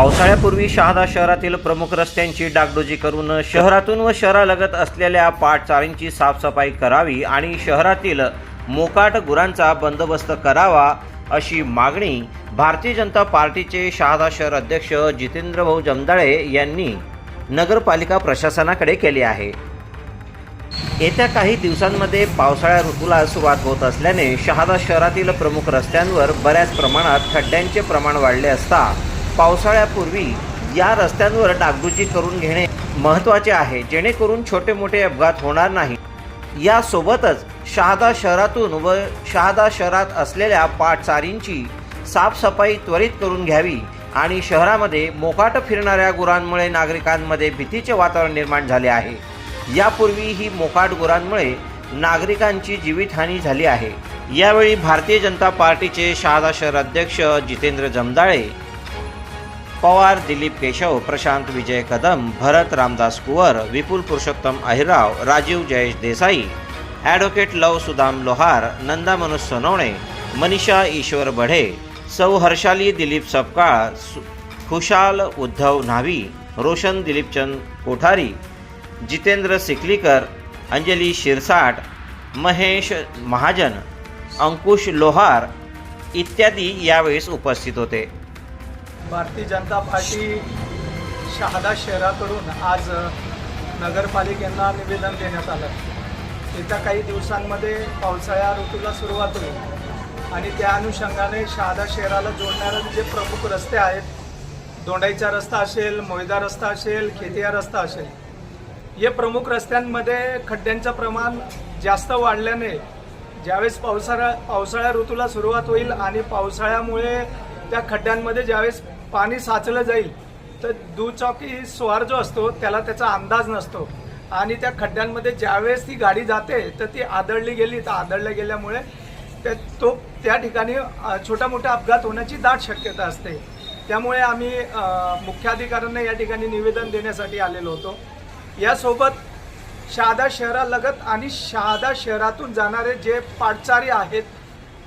पावसाळ्यापूर्वी शहादा शहरातील प्रमुख रस्त्यांची डागडुजी करून शहरातून व शहरालगत असलेल्या पाटचारींची साफसफाई करावी आणि शहरातील मोकाट गुरांचा बंदोबस्त करावा अशी मागणी भारतीय जनता पार्टीचे शहादा शहर अध्यक्ष जितेंद्रभाऊ जमदाळे यांनी नगरपालिका प्रशासनाकडे केली आहे. येत्या काही दिवसांमध्ये पावसाळ्या ऋतूला सुरुवात होत असल्याने शहादा शहरातील प्रमुख रस्त्यांवर बऱ्याच प्रमाणात खड्ड्यांचे प्रमाण वाढले असता पावसाळ्यापूर्वी या रस्त्यांवर डागडुजी करून घेणे महत्त्वाचे आहे जेणेकरून छोटे मोठे अपघात होणार नाही. यासोबतच शहादा शहरातून व शहादा शहरात असलेल्या पाटचारींची साफसफाई त्वरित करून घ्यावी आणि शहरामध्ये मोकाट फिरणाऱ्या गुरांमुळे नागरिकांमध्ये भीतीचे वातावरण निर्माण झाले आहे. यापूर्वी ही मोकाट गुरांमुळे नागरिकांची जीवितहानी झाली आहे. यावेळी भारतीय जनता पार्टीचे शहादा शहर अध्यक्ष जितेंद्र जमदाळे पवार दिलीप केशव प्रशांत विजय कदम भरत रामदास कुवर विपुल पुरुषोत्तम अहिराव राजीव जयेश देसाई ॲडव्होकेट लव सुदाम लोहार नंदा मनोज सोनवणे मनीषा ईश्वर बढे सौ हर्षाली दिलीप सपकाळ सु- खुशाल उद्धव न्हावी रोशन दिलीपचंद कोठारी जितेंद्र सिकलीकर अंजली शिरसाट महेश महाजन अंकुश लोहार इत्यादी यावेळेस उपस्थित होते. भारतीय जनता पार्टी शहादा शहराकडून आज नगरपालिकेंना निवेदन देण्यात आलं. येत्या काही दिवसांमध्ये पावसाळ्या ऋतूला सुरुवात होईल. आणि त्या अनुषंगाने शहादा शहराला जोडणारे जे प्रमुख रस्ते आहेत दोंडाईचा रस्ता असेल मोयदा रस्ता असेल खेतिया रस्ता असेल या प्रमुख रस्त्यांमध्ये खड्ड्यांचं प्रमाण जास्त वाढल्याने ज्यावेळेस पावसाळा पावसाळ्या ऋतूला सुरुवात होईल आणि पावसाळ्यामुळे त्या खड्ड्यांमध्ये ज्यावेळेस पाणी साचलं जाईल तर दुचाकी स्वार जो असतो त्याला त्याचा अंदाज नसतो. आणि त्या खड्ड्यांमध्ये ज्यावेळेस ती गाडी जाते तर ती आदळली गेली. तर आदळल्या गेल्यामुळे त्या तो त्या ठिकाणी छोटा मोठा अपघात होण्याची दाट शक्यता असते. त्यामुळे आम्ही मुख्याधिकाऱ्यांना या ठिकाणी निवेदन देण्यासाठी आलेलो होतो. यासोबत शहादा शहरालगत आणि शहादा शहरातून जाणारे जे पाटचारी आहेत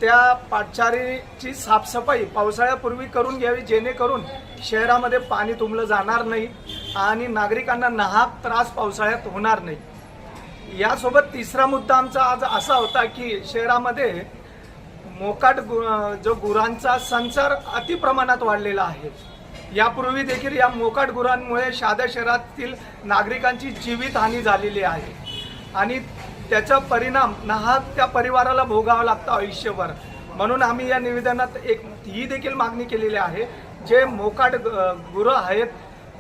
त्या पाटचारीची साफसफाई पावसाळ्यापूर्वी करून घ्यावी जेणेकरून शहरामध्ये पाणी तुंबलं जाणार नाही आणि नागरिकांना नाहक त्रास पावसाळ्यात होणार नाही. यासोबत तिसरा मुद्दा आमचा आज असा होता की शहरामध्ये मोकाट गु जो गुरांचा संचार अति प्रमाणात वाढलेला आहे. यापूर्वी देखील या मोकाट गुरांमुळे शहादा शहरातील नागरिकांची जीवितहानी झालेली आहे. आणि त्याचा परिणाम नाहक त्या परिवाराला भोगावा लागतो आयुष्यभर. म्हणून आम्ही या निवेदनात एक ही देखील मागणी केलेली आहे जे मोकाट ग- गुरं आहेत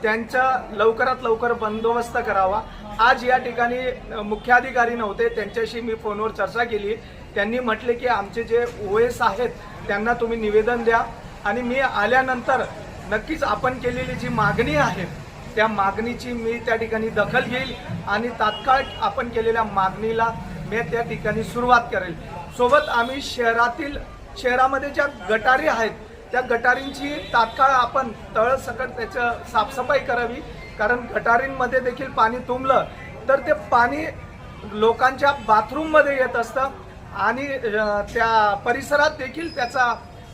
त्यांचा लवकरात लवकर बंदोबस्त करावा. आज या ठिकाणी मुख्याधिकारी नव्हते त्यांच्याशी मी फोनवर चर्चा केली. त्यांनी म्हटले की आमचे जे ओएस आहेत त्यांना तुम्ही निवेदन द्या. आणि मी आल्यानंतर नक्कीच आपण केलेली जी मागणी आहे त्या मागणीची मी त्या ठिकाणी दखल घेईल आणि तात्काळ आपण केलेल्या मागणीला मी त्या ठिकाणी सुरुवात करेल. सोबत आम्ही शहरातील शहरामध्ये ज्या गटारी आहेत त्या गटारींची तात्काळ आपण तळसकट त्याचं साफसफाई करावी. कारण गटारींमध्ये देखील पाणी तुंबलं तर ते पाणी लोकांच्या बाथरूममध्ये येत असतं आणि त्या परिसरात देखील त्याचा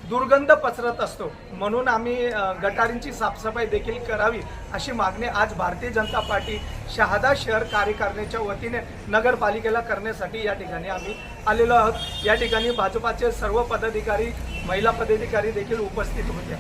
दुर्गंध पसरत असतो. म्हणून आम्ही गटारींची साफसफाई देखील करावी अशी मागणी आज भारतीय जनता पार्टी शहादा शहर कार्यकारिणीच्या वतीने नगरपालिकेला करण्यासाठी या ठिकाणी आम्ही आलेलो आहोत. या ठिकाणी भाजपाचे सर्व पदाधिकारी महिला पदाधिकारी देखील उपस्थित होत्या